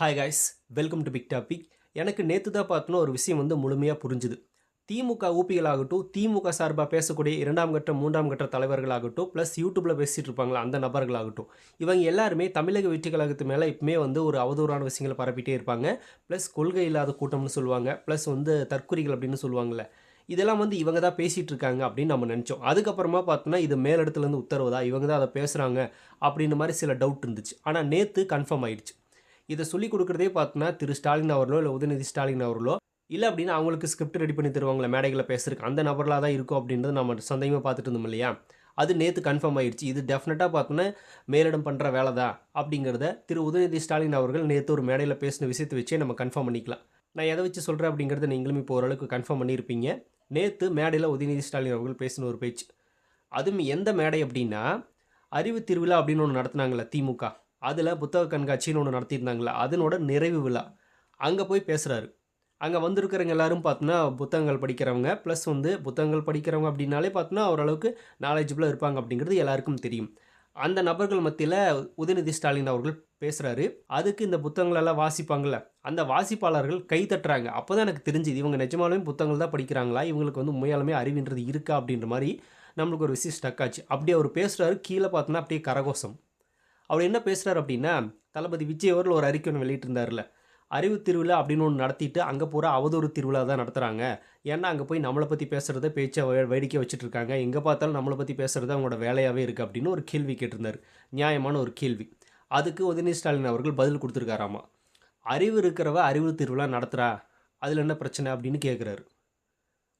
Hi guys welcome to big topic எனக்கு நேற்று தான் பார்த்தோன்னா ஒரு விஷயம் வந்து முழுமையாக புரிஞ்சுது. திமுக ஊப்பிகளாகட்டும் திமுக சார்பாக பேசக்கூடிய இரண்டாம் கட்ட மூன்றாம் கட்ட தலைவர்களாகட்டும் ப்ளஸ் யூடியூப்பில் பேசிகிட்டு இருப்பாங்களா அந்த நபர்களாகட்டும். இவங்க எல்லாருமே தமிழக வெற்றி கழகத்து மேலே இப்பவுமே வந்து ஒரு அவதூறான விஷயங்களை பரப்பிட்டே இருப்பாங்க. ப்ளஸ் கொள்கை இல்லாத கூட்டம்னு சொல்லுவாங்க. ப்ளஸ் வந்து தற்குறிகள் அப்படின்னு சொல்லுவாங்கள்ல இதெல்லாம் வந்து இவங்க தான் பேசிகிட்டு இருக்காங்க அப்படின்னு நம்ம நினச்சோம். அதுக்கப்புறமா பார்த்தோன்னா இது மேலிடத்துலேருந்து உத்தரவு தான். இவங்க தான் அதை பேசுகிறாங்க அப்படின்ற மாதிரி சில டவுட் இருந்துச்சு. ஆனால் நேற்று கன்ஃபார்ம் ஆயிடுச்சு. இதை சொல்லிக் கொடுக்குறதே பார்த்தோன்னா திரு ஸ்டாலின் அவர்களோ இல்லை உதயநிதி ஸ்டாலின் அவர்களோ இல்லை அப்படின்னா அவங்களுக்கு ஸ்கிரிப்ட் ரெடி பண்ணி தருவாங்களே மேடைகளை பேசுறதுக்கு. அந்த நபர்களாக தான் இருக்கும் அப்படின்றது நம்ம சந்தேகமாக பார்த்துட்டு இருந்தோம் இல்லையா? அது நேற்று கன்ஃபார்ம் ஆயிடுச்சு இது டெஃபினட்டாக பார்த்தோன்னா மேலிடம் பண்ணுற வேலை தான் அப்படிங்கிறத திரு உதயநிதி ஸ்டாலின் அவர்கள் நேற்று ஒரு மேடையில் பேசின விஷயத்தை வச்சே நம்ம கன்ஃபார்ம் பண்ணிக்கலாம். நான் எதை வச்சு சொல்கிறேன் அப்படிங்கிறத நீங்களும் இப்போ ஓரளவுக்கு கன்ஃபார்ம் பண்ணியிருப்பீங்க. நேற்று மேடையில் உதயநிதி ஸ்டாலின் அவர்கள் பேசின ஒரு பேச்சு. அதுவும் எந்த மேடை அப்படின்னா அறிவு திருவிழா அப்படின்னு ஒன்று நடத்துனாங்களே திமுக. அதில் புத்தக கண்காட்சின்னு ஒன்று நடத்தியிருந்தாங்களே அதனோட நிறைவு விழா. அங்கே போய் பேசுகிறாரு அங்கே வந்திருக்கிறவங்க எல்லாரும் பார்த்தோன்னா புத்தகங்கள் படிக்கிறவங்க ப்ளஸ் வந்து புத்தகங்கள் படிக்கிறவங்க அப்படின்னாலே பார்த்தோன்னா ஓரளவுக்கு நாலேஜபிளாக இருப்பாங்க அப்படிங்கிறது எல்லாருக்கும் தெரியும். அந்த நபர்கள் மத்தியில் உதயநிதி ஸ்டாலின் அவர்கள் பேசுகிறாரு அதுக்கு இந்த புத்தகங்களெல்லாம் வாசிப்பாங்கள்ல அந்த வாசிப்பாளர்கள் கை தட்டுறாங்க. அப்போ தான் எனக்கு தெரிஞ்சுது இவங்க நிஜமாலுமே புத்தகங்கள் தான் படிக்கிறாங்களா? இவங்களுக்கு வந்து உண்மையாலுமே அறிவுன்றது இருக்கா அப்படின்ற மாதிரி நம்மளுக்கு ஒரு விஷயம் ஸ்டக் ஆச்சு. அப்படியே அவர் பேசுகிறாரு கீழே பார்த்தோன்னா அப்படியே கரகோஷம். அவர் என்ன பேசுகிறார் அப்படின்னா தளபதி விஜய் அவர்கள் ஒரு அறிக்கை ஒன்று வெளியிட்டிருந்தார்ல. அறிவு திருவிழா அப்படின்னு ஒன்று நடத்திட்டு அங்கே பூரா அவதூறு திருவிழா தான் நடத்துகிறாங்க ஏன்னா அங்கே போய் நம்மளை பற்றி பேசுகிறத பேச்சை வேடிக்கை வச்சுட்டு இருக்காங்க எங்கே பார்த்தாலும் நம்மளை பற்றி பேசுகிறது அவங்களோட வேலையாகவே இருக்குது அப்படின்னு ஒரு கேள்வி கேட்டிருந்தார். நியாயமான ஒரு கேள்வி. அதுக்கு உதயநிதி ஸ்டாலின் அவர்கள் பதில் கொடுத்துருக்காராமா? அறிவு இருக்கிறவ அறிவு திருவிழா நடத்துகிறா அதில் என்ன பிரச்சனை அப்படின்னு கேட்குறாரு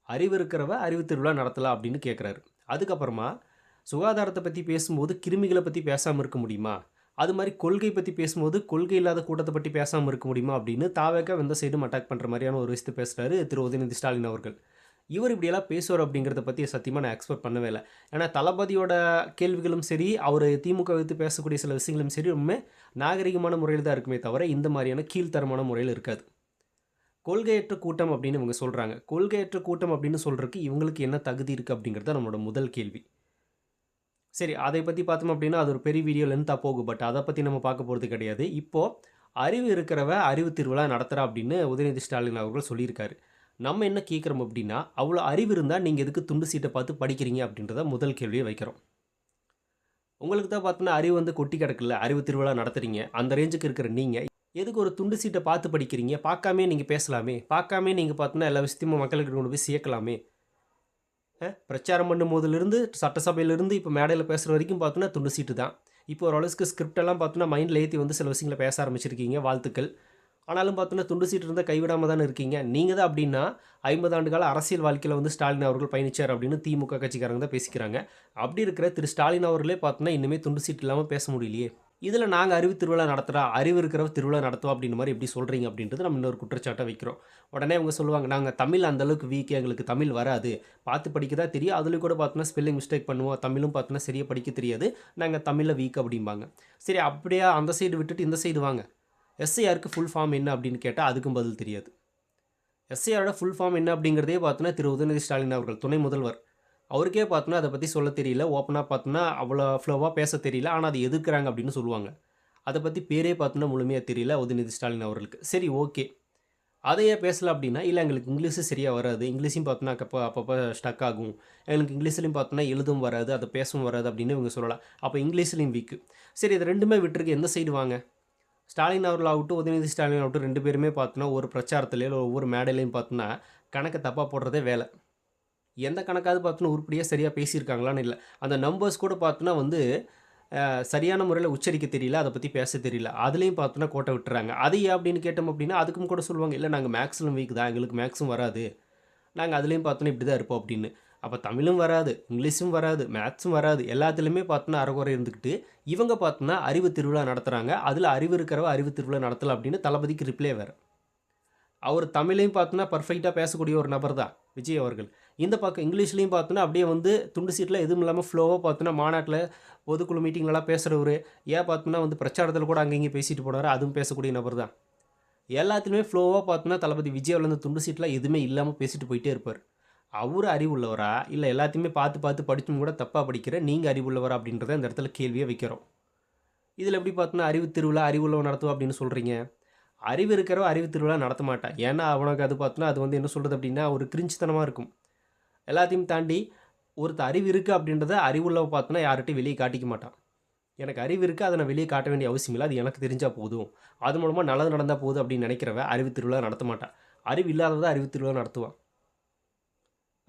அறிவு இருக்கிறவ அறிவு திருவிழா நடத்தலாம் அப்படின்னு கேட்குறாரு அதுக்கப்புறமா சுகாதாரத்தை பற்றி பேசும்போது கிருமிகளை பற்றி பேசாமல் இருக்க முடியுமா? அது மாதிரி கொள்கை பற்றி பேசும்போது கொள்கை இல்லாத கூட்டத்தை பற்றி பேசாமல் இருக்க முடியுமா அப்படின்னு தாவேக்கா எந்த சைடும் அட்டாக் பண்ணுற மாதிரியான ஒரு விஷயத்தை பேசுகிறாரு திரு உதயநிதி ஸ்டாலின் அவர்கள். இவர் இப்படியெல்லாம் பேசுவார் அப்படிங்கிறத பற்றி சத்தியமாக நான் எக்ஸ்பெக்ட் பண்ணவே இல்லை. ஏன்னா தளபதியோட கேள்விகளும் சரி அவர் திமுக வைத்து பேசக்கூடிய சில விஷயங்களும் சரி ரொம்ப நாகரிகமான முறையில் தான் இருக்குமே தவிர இந்த மாதிரியான கீழ்த்தரமான முறையில் இருக்காது. கொள்கையற்ற கூட்டம் அப்படின்னு இவங்க சொல்கிறாங்க கொள்கையற்ற கூட்டம் அப்படின்னு சொல்கிறதுக்கு இவங்களுக்கு என்ன தகுதி இருக்குது அப்படிங்கிறது நம்மளோட முதல் கேள்வி. சரி அதை பற்றி பார்த்தோம் அப்படின்னா அது ஒரு பெரிய வீடியோ லென்த்தாக போகும். பட் அதை பற்றி நம்ம பார்க்க போகிறது கிடையாது. இப்போது அறிவு இருக்கிறவ அறிவு திருவிழா நடத்துகிறா அப்படின்னு உதயநிதி ஸ்டாலின் அவர்கள் சொல்லியிருக்காரு. நம்ம என்ன கேட்குறோம் அப்படின்னா அவ்வளோ அறிவு இருந்தால் நீங்கள் எதுக்கு துண்டு சீட்டை பார்த்து படிக்கிறீங்க அப்படின்றத முதல் கேள்வியை வைக்கிறோம். உங்களுக்கு தான் பார்த்தோன்னா அறிவு வந்து கொட்டி கிடக்குல்ல அறிவு திருவிழா நடத்துறீங்க. அந்த ரேஞ்சுக்கு இருக்கிற நீங்கள் எதுக்கு ஒரு துண்டு சீட்டை பார்த்து படிக்கிறீங்க? பார்க்காமே நீங்கள் பேசலாமே. பார்க்காமே நீங்கள் பார்த்தோன்னா எல்லா விஷயத்தையும் மக்களுக்கு கொண்டு போய் சேர்க்கலாமே. பிரச்சாரம் பண்ணும் போதிலிருந்து சட்டசபையிலிருந்து இப்போ மேடையில் பேசுகிற வரைக்கும் பார்த்தோன்னா துண்டு சீட்டு தான். இப்போ ஓரளவுக்கு ஸ்கிரிப்டெல்லாம் பார்த்தோன்னா மைண்டில் ஏற்றி வந்து சில விஷயங்களை பேச ஆரம்பிச்சிருக்கீங்க வாழ்த்துக்கள். ஆனாலும் பார்த்தோன்னா துண்டு சீட்டு இருந்தால் கைவிடாமல் தானே இருக்கீங்க. நீங்கள் தான் அப்படின்னா ஐம்பது ஆண்டு கால அரசியல் வாழ்க்கையில் வந்து ஸ்டாலின் அவர்கள் பயணிச்சார் அப்படின்னு திமுக கட்சிக்காரங்க தான் பேசிக்கிறாங்க. அப்படி இருக்கிற திரு ஸ்டாலின் அவர்களே பார்த்தோன்னா இன்னுமே துண்டு சீட்டு இல்லாமல் பேச முடியலையே. இதில் நாங்கள் அறிவு திருவிழா நடத்துகிறா அறிவு இருக்கிறவ திருவிழா நடத்துவோம் அப்படின்ற மாதிரி எப்படி சொல்கிறீங்க அப்படின்றது நம்ம இன்னொரு குற்றச்சாட்டை வைக்கிறோம். உடனே அவங்க சொல்லுவாங்க நாங்கள் தமிழ் அந்த அளவுக்கு வீக் எங்களுக்கு தமிழ் வராது. பார்த்து படிக்க தான் தெரியும். அதில் கூட பார்த்தோன்னா ஸ்பெல்லிங் மிஸ்டேக் பண்ணுவோம். தமிழும் பார்த்தோன்னா சரியாக படிக்க தெரியாது. நாங்கள் தமிழில் வீக் அப்படிம்பாங்க. சரி அப்படியே அந்த சைடு விட்டுட்டு இந்த சைடு வாங்க. எஸ்ஐஆருக்கு ஃபுல் ஃபார்ம் என்ன அப்படின்னு கேட்டால் அதுக்கும் பதில் தெரியாது. எஸ்ஐஆரோட ஃபுல் ஃபார்ம் என்ன அப்படிங்கிறதே பார்த்தோன்னா திரு. உதயநிதி ஸ்டாலின் அவர்கள் துணை முதல்வர். அவருக்கே பார்த்தோன்னா அதை பற்றி சொல்ல தெரியல. ஓப்பனாக பார்த்தோன்னா அவ்வளோ ஃப்ளோவாக பேச தெரியல. ஆனால் அதை எதிர்க்கிறாங்க அப்படின்னு சொல்லுவாங்க. அதை பற்றி பேரே பார்த்தோன்னா முழுமையாக தெரியல. உதயநிதி ஸ்டாலின் அவர்களுக்கு. சரி ஓகே அதையே பேசலை அப்படின்னா இல்லை எங்களுக்கு இங்கிலீஷு சரியாக வராது. இங்கிலீஷையும் பார்த்தோன்னா அப்போ அப்பப்போ ஸ்டக் ஆகும். எங்களுக்கு இங்கிலீஷ்லையும் பார்த்தோன்னா எழுதும் வராது. அதை பேசவும் வராது அப்படின்னு இவங்க சொல்லலாம். அப்போ இங்கிலீஷ்லையும் வீக்கு சரி இது ரெண்டுமே விட்டுருக்கு. எந்த சைடு வாங்க? ஸ்டாலின் அவர்கள் ஆகட்டும் உதயநிதி ஸ்டாலின் ஆகட்டும் ரெண்டு பேருமே பார்த்தோன்னா ஒரு பிரச்சாரத்துலேயோ ஒவ்வொரு மேடையிலையும் பார்த்தோன்னா கணக்கை தப்பாக போடுறதே வேலை. எந்த கணக்காவது பார்த்தோன்னா உருப்படியாக சரியாக பேசியிருக்காங்களான்னு இல்லை. அந்த நம்பர்ஸ் கூட பார்த்தோன்னா வந்து சரியான முறையில் உச்சரிக்க தெரியல அதை பற்றி பேச தெரியல. அதுலேயும் பார்த்தோன்னா கோட்டை விட்டுறாங்க. அது ஏன் அப்படின்னு கேட்டோம் அப்படின்னா அதுக்கும் கூட சொல்லுவாங்க இல்லை நாங்கள் மேக்ஸிலும் வீக் தான் எங்களுக்கு மேக்ஸும் வராது. நாங்கள் அதுலேயும் பார்த்தோன்னா இப்படி தான் இருப்போம் அப்படின்னு. அப்போ தமிழும் வராது இங்கிலீஷும் வராது மேத்ஸும் வராது எல்லாத்துலேயுமே பார்த்தோன்னா அறகுறை இருந்துக்கிட்டு இவங்க பார்த்தோன்னா அறிவு திருவிழா நடத்துகிறாங்க அதில் அறிவு இருக்கிறவ அறிவு திருவிழா நடத்தலாம் அப்படின்னு தளபதிக்கு ரிப்ளே வேறு. அவர் தமிழையும் பார்த்தோன்னா பர்ஃபெக்டாக பேசக்கூடிய ஒரு நபர் தான் விஜய் அவர்கள். இந்த பக்கம் இங்கிலீஷ்லேயும் பார்த்தோன்னா அப்படியே வந்து துண்டு சீட்டில் எதுவும் இல்லாமல் ஃப்ளோவாக பார்த்தோன்னா மாநாட்டில் பொதுக்குழு மீட்டிங்லலாம் பேசுகிறவர் ஏன் பார்த்தோன்னா வந்து பிரச்சாரத்தில் கூட அங்கே இங்கே பேசிட்டு போனார். அதுவும் பேசக்கூடிய நபர் தான். எல்லாத்துலேயுமே ஃப்ளோவாக பார்த்தோன்னா தளபதி விஜய் அவர்கள் துண்டு சீட்டில் எதுவுமே இல்லாமல் பேசிட்டு போயிட்டே இருப்பார். அவர் அறிவுள்ளவரா? இல்லை எல்லாத்தையுமே பார்த்து பார்த்து படித்தும் கூட தப்பாக படிக்கிற நீங்கள் அறிவுள்ளவரா அப்படின்றத இந்த இடத்துல கேள்வியை வைக்கிறோம். இதில் எப்படி பார்த்தோன்னா அறிவு திருவிழா அறிவுள்ளவன் நடத்துவோம் அப்படின்னு சொல்கிறீங்க அறிவு இருக்கிறவ அறிவு திருவிழா நடத்த மாட்டான். ஏன்னா அவனுக்கு அது பார்த்தோன்னா அது வந்து என்ன சொல்கிறது அப்படின்னா ஒரு கிரிஞ்சித்தனமாக இருக்கும். எல்லாத்தையும் தாண்டி ஒருத்தர் அறிவு இருக்குது அப்படின்றத அறிவுள்ள பார்த்தோன்னா யார்கிட்டையும் வெளியே காட்டிக்க மாட்டான். எனக்கு அறிவு இருக்குது அதை நான் வெளியே காட்ட வேண்டிய அவசியம் இல்லை. அது எனக்கு தெரிஞ்சால் போதும். அது மூலமாக நல்லது நடந்தால் போதும் அப்படின்னு நினைக்கிறவ அறிவு திருவிழா நடத்த மாட்டான். அறிவு இல்லாதவ அறிவு திருவிழா நடத்துவான்.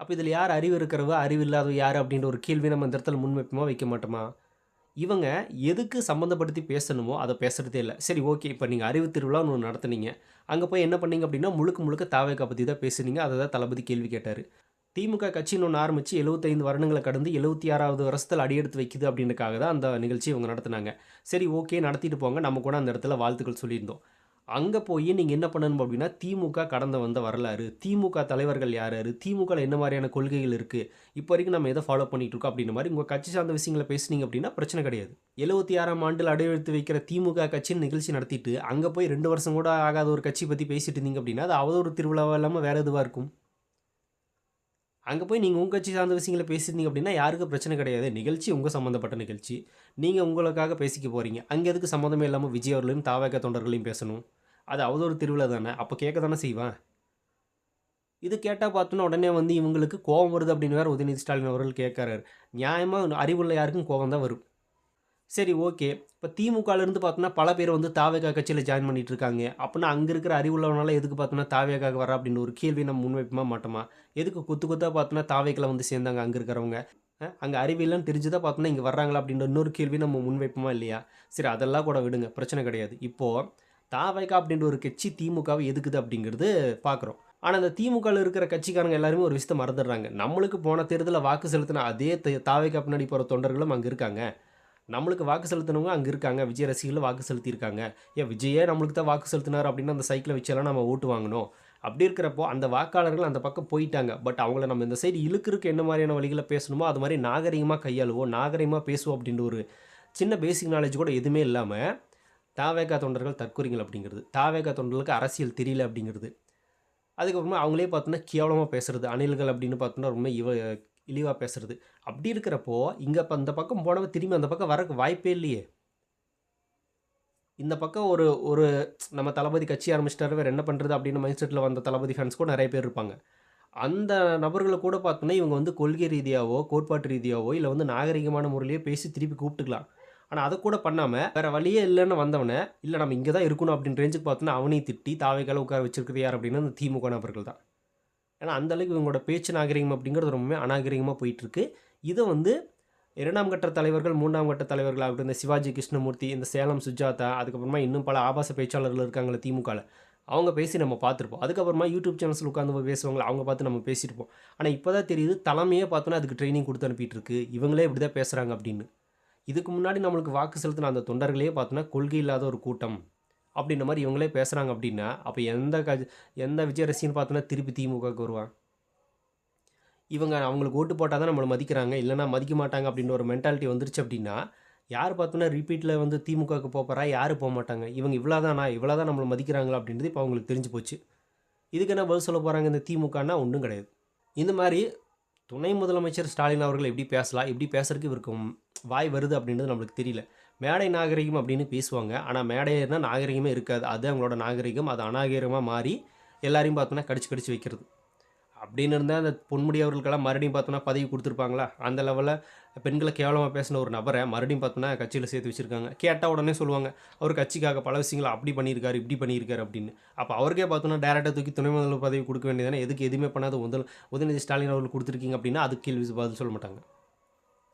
அப்போ இதில் யார் அறிவு இருக்கிறவ அறிவு இல்லாதவ யார் அப்படின்ற ஒரு கேள்வி நம்ம இந்த இடத்துல முன்வைப்போமா வைக்க மாட்டோமா? இவங்க எதுக்கு சம்மந்தப்படுத்தி பேசணுமோ அதை பேசுகிறதே இல்லை. சரி ஓகே இப்போ நீங்கள் அறிவு திருவிழான்னு ஒன்று நடத்துனீங்க. அங்கே போய் என்ன பண்ணீங்க அப்படின்னா முழுக்க முழுக்க தாவேக்கா பற்றி தான் பேசுனீங்க. அதை தான் தளபதி கேள்வி கேட்டார். திமுக கட்சின்னு ஒன்று ஆரம்பித்து எழுபத்தைந்து வருடங்களை கடந்து எழுபத்தி ஆறாவது வருஷத்தில் அடியெடுத்து வைக்குது அப்படின்றக்காக தான் அந்த நிகழ்ச்சி இவங்க நடத்துனாங்க. சரி ஓகே நடத்திட்டு போங்க. நம்ம கூட அந்த இடத்துல வாழ்த்துக்கள் சொல்லியிருந்தோம். அங்கே போய் நீங்கள் என்ன பண்ணணும் அப்படின்னா திமுக கடந்து வந்த வரலாறு திமுக தலைவர்கள் யார் யார் என்ன மாதிரியான கொள்கைகள் இருக்குது இப்போ வரைக்கும் நம்ம எதை ஃபாலோ பண்ணிகிட்டு இருக்கோம் அப்படின்ற மாதிரி உங்கள் கட்சி சார்ந்த விஷயங்களை பேசுனீங்க அப்படின்னா பிரச்சனை கிடையாது. எழுபத்தி ஆறாம் ஆண்டில் அடையெடுத்து வைக்கிற திமுக கட்சின்னு நிகழ்ச்சி நடத்திட்டு அங்கே போய் ரெண்டு வருஷம் கூட ஆகாத ஒரு கட்சி பற்றி பேசிட்டு இருந்தீங்க அப்படின்னா அது அவதூறு திருவிழாவாக இல்லாமல் வேறு எதுவாக இருக்கும்? அங்கே போய் நீங்கள் உங்கள் கட்சி சார்ந்த விஷயங்களை பேசியிருந்தீங்க அப்படின்னா யாருக்கும் பிரச்சனை கிடையாது. நிகழ்ச்சி உங்கள் சம்மந்தப்பட்ட நிகழ்ச்சி. நீங்கள் உங்களுக்காக பேசிக்க போகிறீங்க அங்கே எதுக்கு சம்மந்தமே இல்லாமல் விஜய் அவர்களையும் தாவக தொண்டர்களையும் பேசணும்? அது அவதொரு திருவிழா தானே. அப்போ கேட்க தானே செய்வேன். இது கேட்டால் பார்த்தோன்னா உடனே வந்து இவங்களுக்கு கோபம் வருது அப்படின்னு வேறு உதயநிதி ஸ்டாலின் அவர்கள் கேட்குறாரு. நியாயமாக அறிவுள்ள யாருக்கும் கோபம் தான் வரும். சரி ஓகே. இப்போ திமுகலேருந்து பார்த்தோன்னா பல பேர் வந்து தாவேகா கட்சியில் ஜாயின் பண்ணிட்டு இருக்காங்க அப்படின்னா அங்கே இருக்கிற அறிவுள்ளவனால எதுக்கு பார்த்தோன்னா தாவேகாக வர அப்படின்னு ஒரு கேள்வி நம்ம முன்வைப்போமா மாட்டோமா? எதுக்கு குத்து குத்தாக பார்த்தோன்னா தாவேக்கில் வந்து சேர்ந்தாங்க அங்கே இருக்கிறவங்க? அங்கே அறிவியலன்னு தெரிஞ்சுதான் பார்த்தோன்னா இங்கே வர்றாங்களா அப்படின்ற இன்னொரு கேள்வி நம்ம முன்வைப்போமா இல்லையா? சரி அதெல்லாம் கூட விடுங்க பிரச்சனை கிடையாது. இப்போது தாவேகா அப்படின்ற ஒரு கட்சி திமுகவை எதுக்குது அப்படிங்கிறது பார்க்குறோம் ஆனால் அந்த திமுகவில் இருக்கிற கட்சிக்காரங்க எல்லாருமே ஒரு விஷயத்தை மறந்துடுறாங்க. நம்மளுக்கு போன தேர்தலில் வாக்கு செலுத்தின அதே தாவேகா பின்னாடி போகிற தொண்டர்களும் அங்கே இருக்காங்க. நம்மளுக்கு வாக்கு செலுத்தினவங்க அங்கே இருக்காங்க. விஜய் ரசிகர்கள் வாக்கு செலுத்தியிருக்காங்க. ஏன் விஜயே நம்மளுக்கு தான் வாக்கு செலுத்தினார் அப்படின்னு அந்த சைக்கிளை வச்செல்லாம் நம்ம ஓட்டு வாங்கணும். அப்படி இருக்கிறப்போ அந்த வாக்காளர்கள் அந்த பக்கம் போயிட்டாங்க. பட் அவங்கள நம்ம இந்த சைடு இழுக்கிறதுக்கு என்ன மாதிரியான வழிகளை பேசணுமோ அது மாதிரி நாகரிகமாக கையாளுவோம். நாகரிகமாக பேசுவோம் அப்படின்ற ஒரு சின்ன பேசிக் நாலேஜ் கூட எதுவுமே இல்லாமல் தாவேகா தொண்டர்கள் தற்கொலைகள் அப்படிங்கிறது தாவேகா தொண்டர்களுக்கு அரசியல் தெரியல அப்படிங்கிறது. அதுக்கப்புறமா அவங்களே பார்த்தோன்னா கேவலமாக பேசுகிறது அணில்கள் அப்படின்னு பார்த்தோன்னா ரொம்ப இவ இழிவாக பேசுகிறது அப்படி இருக்கிறப்போ இங்கே இப்போ அந்த பக்கம் போனவன் திரும்பி அந்த பக்கம் வரக்கு வாய்ப்பே இல்லையே. இந்த பக்கம் ஒரு ஒரு நம்ம தளபதி கட்சி ஆரம்பிச்சிட்டாரு வேறு என்ன பண்ணுறது அப்படின்னு மைண்ட் செட்டில் வந்த தளபதி ஃபேன்ஸ் கூட நிறைய பேர் இருப்பாங்க. அந்த நபர்களை கூட பார்த்தோன்னா இவங்க வந்து கொள்கை ரீதியாவோ கோட்பாட்டு ரீதியாவோ இல்லை வந்து நாகரிகமான முறையிலேயே பேசி திருப்பி கூப்பிட்டுக்கலாம். ஆனால் அதை கூட பண்ணாமல் வேறு வழியே இல்லைன்னு வந்தவனை இல்லை நம்ம இங்கே தான் இருக்கணும் அப்படின்னு ரேஞ்சுக்கு பார்த்தோன்னா அவனையும் திட்டி தாவைக்கால உட்கார வச்சிருக்கிறது யார் அப்படின்னா அந்த திமுக நபர்கள் தான். ஏன்னா அந்தளவுக்கு இவங்களோட பேச்சு நாகரிகம் அப்படிங்கிறது ரொம்பவே அநாகரிகமாக போயிட்டுருக்கு. இதை வந்து இரண்டாம் கட்ட தலைவர்கள் மூன்றாம் கட்ட தலைவர்களாகட்டும் இந்த சிவாஜி கிருஷ்ணமூர்த்தி இந்த சேலம் சுஜாதா அதுக்கப்புறமா இன்னும் பல ஆபாச பேச்சாளர்கள் இருக்காங்களே திமுகவில் அவங்க பேசி நம்ம பார்த்துருப்போம். அதுக்கப்புறமா யூடியூப் சேனல்ஸில் உட்காந்து பேசுவாங்களே அவங்க பார்த்து நம்ம பேசியிருப்போம். ஆனால் இப்போ தான் தெரியுது தலைமையே பார்த்தோன்னா அதுக்கு ட்ரைனிங் கொடுத்து அனுப்பிட்டு இருக்கு இவங்களே இப்படி தான் பேசுகிறாங்க அப்படின்னு. இதுக்கு முன்னாடி நம்மளுக்கு வாக்கு செலுத்தின அந்த தொண்டர்களே பார்த்தோன்னா கொள்கை இல்லாத ஒரு கூட்டம். அப்படின்ற மாதிரி இவங்களே பேசுகிறாங்க அப்படின்னா அப்போ எந்த க எந்த விஜய் ரசின்னு பார்த்தோன்னா திருப்பி திமுகவுக்கு வருவான். இவங்க அவங்களுக்கு ஓட்டு போட்டால் தான் நம்மளை மதிக்கிறாங்க இல்லைனா மதிக்க மாட்டாங்க அப்படின்ற ஒரு மென்டாலிட்டி வந்துருச்சு அப்படின்னா யார் பார்த்தோன்னா ரிப்பீட்டில் வந்து திமுகவுக்கு போகிறா யார் போக மாட்டாங்க. இவங்க இவ்வளோ தானா இவ்வளோ தான் நம்மளை மதிக்கிறாங்களா அப்படின்றது இப்போ அவங்களுக்கு தெரிஞ்சு போச்சு. இதுக்கு என்ன பதில் சொல்ல போகிறாங்க இந்த திமுகனா ஒன்றும் கிடையாது. இந்த மாதிரி துணை முதலமைச்சர் ஸ்டாலின் அவர்கள் எப்படி பேசலாம் எப்படி பேசுறதுக்கு இவருக்கு வாய் வருது அப்படின்றது நம்மளுக்கு தெரியல. மேடை நாகரிகம் அப்படின்னு பேசுவாங்க. ஆனால் மேடைனா நாகரிகமே இருக்காது. அது அவங்களோட நாகரிகம். அது அநாகரிகமாக மாறி எல்லாரையும் பார்த்தோன்னா கடிச்சு கடிச்சு வைக்கிறது. அப்படின்னு இருந்தால் அந்த பொன்முடி அவர்களுக்கெல்லாம் மறுபடியும் பார்த்தோன்னா பதவி கொடுத்துருப்பாங்களா? அந்த லெவலில் பெண்களை கேவலமாக பேசின ஒரு நபரை மறுபடியும் பார்த்தோன்னா கட்சியில் சேர்த்து வச்சுருக்காங்க. கேட்டால் உடனே சொல்லுவாங்க அவர் கட்சிக்காக பல விஷயங்களை அப்படி பண்ணியிருக்காரு இப்படி பண்ணியிருக்காரு அப்படின்னு. அப்போ அவருக்கே பார்த்தோன்னா டேரெக்டாக தூக்கி துணை முதல்வர் பதவி கொடுக்க வேண்டியதானே எதுக்கு எதுவுமே பண்ணாத முதல் உதயநிதி ஸ்டாலின் அவர்கள் கொடுத்துருக்கீங்க அப்படின்னா அதுக்கு கேள்வி பதில் சொல்ல மாட்டாங்க.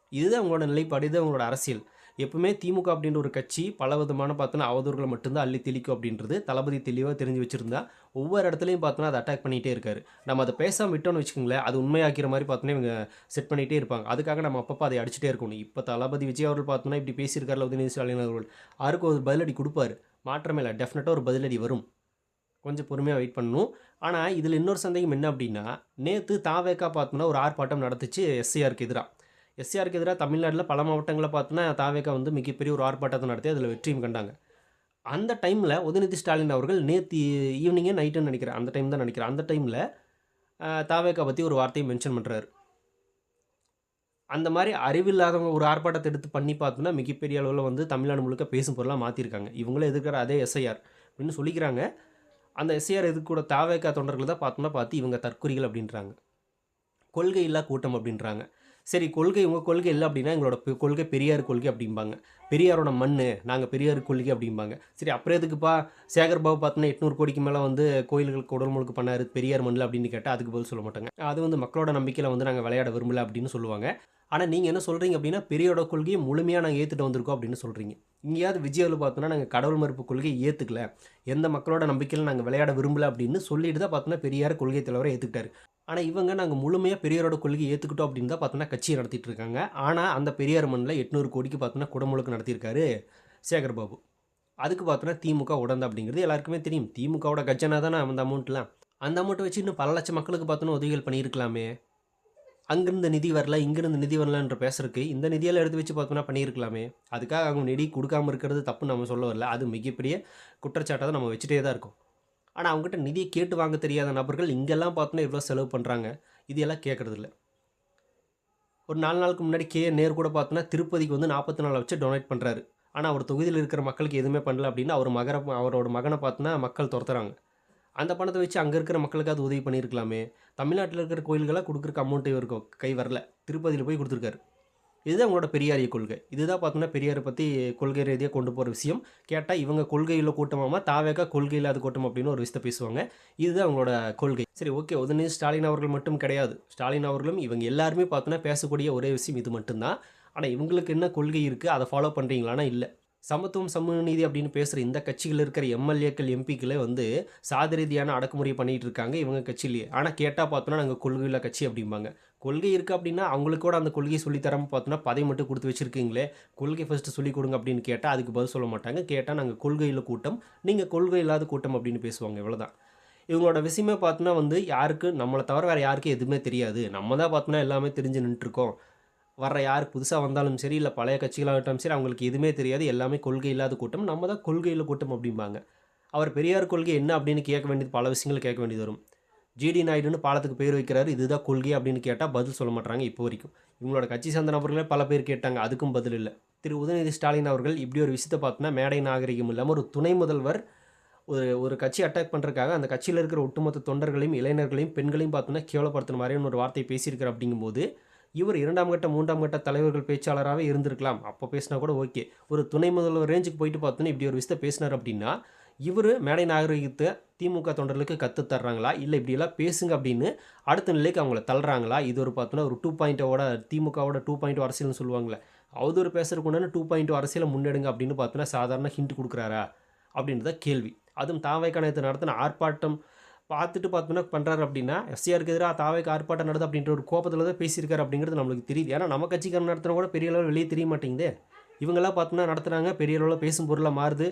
இதுதான் அவங்களோட நிலைப்பாடு இது அவங்களோட அரசியல். எப்பவுமே திமுக அப்படின்ற ஒரு கட்சி பல விதமான பார்த்தோன்னா அவதூறுகளை மட்டும்தான் அள்ளி தெளிக்கும் அப்படின்றது தளபதி தெளிவாக தெரிஞ்சு வச்சுருந்தா ஒவ்வொரு இடத்துலையும் பார்த்தோன்னா அதை அட்டாக் பண்ணிகிட்டே இருக்காரு. நம்ம அதை பேசாமல் விட்டோம்னு வச்சுக்கோங்களேன் அது உண்மையாக்கிற மாதிரி பார்த்தோன்னா இவங்க செட் பண்ணிகிட்டே இருப்பாங்க. அதுக்காக நம்ம அப்பப்போ அதை அடிச்சுட்டே இருக்கணும். இப்போ தளபதி விஜய் அவர்கள் பார்த்தோன்னா இப்படி பேசியிருக்காருல உதயநிதி ஸ்டாலின் அவர்கள். யாருக்கும் ஒரு பதிலடி கொடுப்பாரு. மாற்றமே இல்லை டெஃபினட்டாக ஒரு பதிலடி வரும். கொஞ்சம் பொறுமையாக வெயிட் பண்ணணும். ஆனால் இதில் இன்னொரு சந்தேகம் என்ன அப்படின்னா நேற்று தாவேக்கா பார்த்தோன்னா ஒரு ஆர்ப்பாட்டம் நடத்துச்சு எஸ்ஐஆருக்கு எதிராக எஸ்ஆருக்கு எதிராக தமிழ்நாட்டில் பல மாவட்டங்களை பார்த்தோன்னா தாவேக்கா வந்து மிகப்பெரிய ஒரு ஆர்ப்பாட்டத்தை நடத்தி அதில் வெற்றியும் கண்டாங்க. அந்த டைமில் உதயநிதி ஸ்டாலின் அவர்கள் நேற்று ஈவினிங்கே நைட்டுன்னு நினைக்கிறேன். அந்த டைம் தான் நினைக்கிறேன். அந்த டைமில் தாவேக்கா பற்றி ஒரு வார்த்தையை மென்ஷன் பண்ணுறாரு அந்த மாதிரி அறிவில்லாதவங்க ஒரு ஆர்ப்பாட்டத்தை எடுத்து பண்ணி பார்த்தோன்னா மிகப்பெரிய அளவில் வந்து தமிழ்நாடு முழுக்க பேசும் பொருளாக மாற்றிருக்காங்க இவங்களே எதிர்க்கிற அதே எஸ்ஐஆர் அப்படின்னு சொல்லிக்கிறாங்க. அந்த எஸ்ஐஆர் இது தாவேக்கா தொண்டர்கள் தான் பார்த்தோம்னா பார்த்து இவங்க தற்குறிகள் அப்படின்றாங்க. கொள்கை இல்லா கூட்டம் அப்படின்றாங்க. சரி கொள்கை உங்கள் கொள்கை இல்லை அப்படின்னா எங்களோட கொள்கை பெரியார் கொள்கை அப்படிம்பாங்க. பெரியாரோட மண் நாங்கள் பெரியார் கொள்கை அப்படிம்பாங்க. சரி அப்புறம் எதுக்குப்பா? சேகர் பாபு பார்த்தோன்னா எட்நூறு கோடிக்கு மேலே வந்து கோயில்களுக்கு உடல் முழுக்க பண்ணாரு பெரியார் மண்ணில் அப்படின்னு கேட்டால் அதுக்கு பதில் சொல்ல மாட்டாங்க. அது வந்து மக்களோட நம்பிக்கையில் வந்து நாங்கள் விளையாட விரும்பல அப்படின்னு சொல்லுவாங்க. ஆனால் நீங்கள் என்ன சொல்கிறீங்க அப்படின்னா பெரியோட கொள்கையை முழுமையாக நாங்கள் ஏற்றுட்டு வந்திருக்கோம் அப்படின்னு சொல்கிறீங்க இங்கேயாவது விஜயாவில் பார்த்தோன்னா நாங்கள் கடவுள் மறுப்பு கொள்கையை ஏற்றுக்கல எந்த மக்களோட நம்பிக்கையில் நாங்கள் விளையாட விரும்பல அப்படின்னு சொல்லிட்டு தான் பார்த்தோன்னா பெரியார் கொள்கை தலைவரை ஏற்றுக்கிட்டாரு ஆனால் இவங்க நாங்கள் முழுமையாக பெரியாரோட கொள்கையை ஏற்றுக்கிட்டோம் அப்படின்னு தான் பார்த்தோன்னா கட்சியை நடத்திட்டு இருக்காங்க ஆனால் அந்த பெரியார் மண்ணில் எட்நூறு கோடிக்கு பார்த்தோன்னா குடமுழுக்கு நடத்தியிருக்காரு சேகர் பாபு அதுக்கு பார்த்தோன்னா திமுக உடந்த அப்படிங்கிறது எல்லாருக்குமே தெரியும். திமுகவோட கஜனா தானே அந்த அமௌண்ட்லாம். அந்த அமௌண்ட்டை வச்சு இன்னும் பல லட்சம் மக்களுக்கு பார்த்தோன்னா உதவிகள் பண்ணியிருக்கலாமே. அங்கேருந்து நிதி வரல இங்கேருந்து நிதி வரலன்ற பேசுறதுக்கு இந்த நிதியெல்லாம் எடுத்து வச்சு பார்த்தோம்னா பண்ணியிருக்கலாமே. அதுக்காக அவங்க நிதி கொடுக்காம இருக்கிறது தப்பு நம்ம சொல்ல வரல. அது மிகப்பெரிய குற்றச்சாட்டை தான் நம்ம வச்சுட்டே தான் இருக்கோம். ஆனால் அவங்ககிட்ட நிதியை கேட்டு வாங்க தெரியாத நபர்கள் இங்கெல்லாம் பார்த்தோன்னா இவ்வளோ செலவு பண்ணுறாங்க இதையெல்லாம் கேட்குறதில்ல. ஒரு நாலு நாளுக்கு முன்னாடி கே. நேர் கூட பார்த்தோன்னா திருப்பதிக்கு வந்து நாற்பத்தி நாலு வச்சு டொனேட் பண்ணுறாரு ஆனால் அவர் தொகுதியில் இருக்கிற மக்களுக்கு எதுவுமே பண்ணல அப்படின்னா அவர் மகர அவரோட மகனை பார்த்தோன்னா மக்கள் துரத்துறாங்க. அந்த பணத்தை வச்சு அங்கே இருக்கிற மக்களுக்காவது உதவி பண்ணியிருக்கலாமே. தமிழ்நாட்டில் இருக்கிற கோயில்களாக கொடுக்குறக்கு அமௌண்ட் இவருக்கு கை வரல. திருப்பதியில் போய் கொடுத்துருக்காரு. இதுதான் அவங்களோட பெரியாரிய கொள்கை. இதுதான் பார்த்தோன்னா பெரியாரை பற்றி கொள்கை ரீதியாக கொண்டு போகிற விஷயம். கேட்டால் இவங்க கொள்கையில் கூட்டமாமா தாவேக்கா கொள்கை இல்லாத கூட்டம் அப்படின்னு ஒரு விஷயத்தை பேசுவாங்க. இதுதான் அவங்களோட கொள்கை. சரி ஓகே. உதயநிதி ஸ்டாலின் அவர்கள் மட்டும் கிடையாது. ஸ்டாலின் அவர்களும் இவங்க எல்லாருமே பார்த்தோன்னா பேசக்கூடிய ஒரே விஷயம் இது மட்டும்தான். ஆனால் இவங்களுக்கு என்ன கொள்கை இருக்குது அதை ஃபாலோ பண்ணுறீங்களான்னா இல்லை. சமத்துவம் சமூக நீதி அப்படின்னு பேசுகிற இந்த கட்சியில் இருக்கிற எம்எல்ஏக்கள் எம்பிக்களே வந்து சாதி ரீதியான அடக்குமுறை பண்ணிகிட்டு இருக்காங்க இவங்க கட்சியிலேயே. ஆனால் கேட்டால் பார்த்தோன்னா நாங்கள் கொள்கையில் கட்சி அப்படிம்பாங்க. கொள்கை இருக்குது அப்படின்னா அவங்களுக்கு கூட அந்த கொள்கையை சொல்லி தராமல் பார்த்தோன்னா பதை மட்டும் கொடுத்து வச்சிருக்கீங்களே கொள்கை ஃபஸ்ட்டு சொல்லிக் கொடுங்க அப்படின்னு கேட்டால் அதுக்கு பதில் சொல்ல மாட்டாங்க. கேட்டால் நாங்கள் கொள்கையில் கூட்டம் நீங்கள் கொள்கை இல்லாத கூட்டம் அப்படின்னு பேசுவாங்க இவ்வளோதான் இவங்களோட விஷயமே பார்த்தோன்னா வந்து யாருக்கு நம்மளை தவிர வேறு யாருக்கும் எதுவுமே தெரியாது. நம்ம தான் பார்த்தோன்னா எல்லாமே தெரிஞ்சு நின்றுருக்கோம் வர்ற யார் புதுசாக வந்தாலும் சரி இல்லை பழைய கட்சிகளாகட்டும் சரி அவங்களுக்கு எதுவுமே தெரியாது. எல்லாமே கொள்கை இல்லாத கூட்டம் நம்ம தான் கொள்கையில் கூட்டம் அப்படிம்பாங்க. அவர் பெரியார் கொள்கை என்ன அப்படின்னு கேட்க வேண்டியது பல விஷயங்கள் கேட்க வேண்டியது வரும். ஜிடி நாயுடுன்னு பாலத்துக்கு பேர் வைக்கிறாரு. இதுதான் கொள்கை அப்படின்னு கேட்டால் பதில் சொல்ல மாட்டாங்க இப்போ வரைக்கும். இவங்களோட கட்சி சார்ந்த நபர்களே பல பேர் கேட்டாங்க. அதுக்கும் பதில் இல்லை. திரு உதயநிதி ஸ்டாலின் அவர்கள் இப்படி ஒரு விஷயத்தை பார்த்தோன்னா மேடை நாகரிகம் இல்லாமல் ஒரு துணை முதல்வர் ஒரு ஒரு கட்சி அட்டாக் பண்ணுறதுக்காக அந்த கட்சியில் இருக்கிற ஒட்டுமொத்த தொண்டர்களையும் இளைஞர்களையும் பெண்களையும் பார்த்தோன்னா கேவலப்படுத்தின மாதிரியான ஒரு வார்த்தை பேசியிருக்கார் அப்படிங்கும்போது இவர் இரண்டாம் கட்ட மூன்றாம் கட்ட தலைவர்கள் பேச்சாளராகவே இருந்திருக்கலாம். அப்போ பேசினா கூட ஓகே ஒரு துணை முதல்வர் ரேஞ்சுக்கு போயிட்டு பார்த்தோன்னா இப்படி ஒரு விஷயத்தை பேசினார் அப்படின்னா இவர் மேடை நாகரிகத்தை திமுக தொண்டர்களுக்கு கற்று தர்றாங்களா? இல்லை இப்படியெல்லாம் பேசுங்க அப்படின்னு அடுத்த நிலைக்கு அவங்கள தள்ளுறாங்களா? இது ஒரு பார்த்தோன்னா ஒரு டூ பாயிண்ட்டோட திமுகவோட டூ பாயிண்ட் அரசியல்னு சொல்லுவாங்களே. அவதூறு பேசுறதுக்கு உண்டான டூ பாயிண்ட் அரசியலை முன்னெடுங்க அப்படின்னு பார்த்தோன்னா சாதாரண ஹிண்ட் கொடுக்குறாரா? அப்படின்றத கேள்வி. அதுவும் தாவை கணத்தை நடத்தின ஆர்ப்பாட்டம் பார்த்துட்டு பார்த்தோன்னா பண்ணுறாரு அப்படின்னா எஸ்சிஆருக்கு எதிராக தாவைக்கு ஆர்ப்பாட்டம் நடது அப்படின்ற ஒரு கோபத்தில் தான் பேசியிருக்காரு அப்படிங்கிறது நம்மளுக்கு தெரியுது. ஏன்னா நம்ம கட்சிக்காரன் நடத்தினா கூட பெரிய அளவில் வெளியே தெரிய மாட்டேங்குது. இவங்கெல்லாம் பார்த்தோன்னா நடத்துகிறாங்க பெரிய அளவில் பேசும் பொருளாக மாறுது.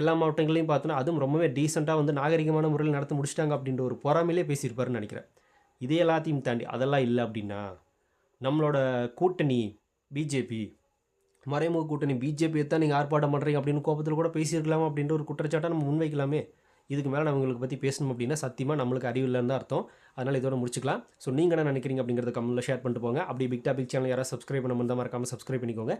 எல்லா மாவட்டங்களையும் பார்த்தோன்னா அதுவும் ரொம்பவே டீசெண்டாக வந்து நாகரிகமான முறையில் நடத்தி முடிச்சிட்டாங்க அப்படின்ற ஒரு பொறாமையிலே பேசியிருப்பாருன்னு நினைக்கிறேன். இதே எல்லாத்தையும் தாண்டி அதெல்லாம் இல்லை அப்படின்னா நம்மளோட கூட்டணி பிஜேபி மறைமுக கூட்டணி பிஜேபி தான் நீங்கள் ஆர்ப்பாட்டம் பண்ணுறீங்க அப்படின்னு கோபத்தில் கூட பேசியிருக்கலாம் அப்படின்ற ஒரு குற்றச்சாட்டை நம்ம முன்வைக்கலாமே. இதுக்கு மேலே நம்ம பற்றி பேசணும் அப்படின்னா சத்தியமாக நம்மளுக்கு அறிவு இல்லைன்னு தான் அர்த்தம். அதனால் இதோட முடிச்சுக்கலாம். ஸோ நீங்கள் என்ன நினைக்கிறீங்க அப்படிங்கிறத கமெண்ட்டில் ஷேர் பண்ணிட்டு போங்க. அப்படி பிக் டாபிக் சேனல் யாராவது சப்ஸ்கிரைப் பண்ண முடிந்தால் மறக்காமல் சப்ஸ்கிரைப் பண்ணிக்கோங்க.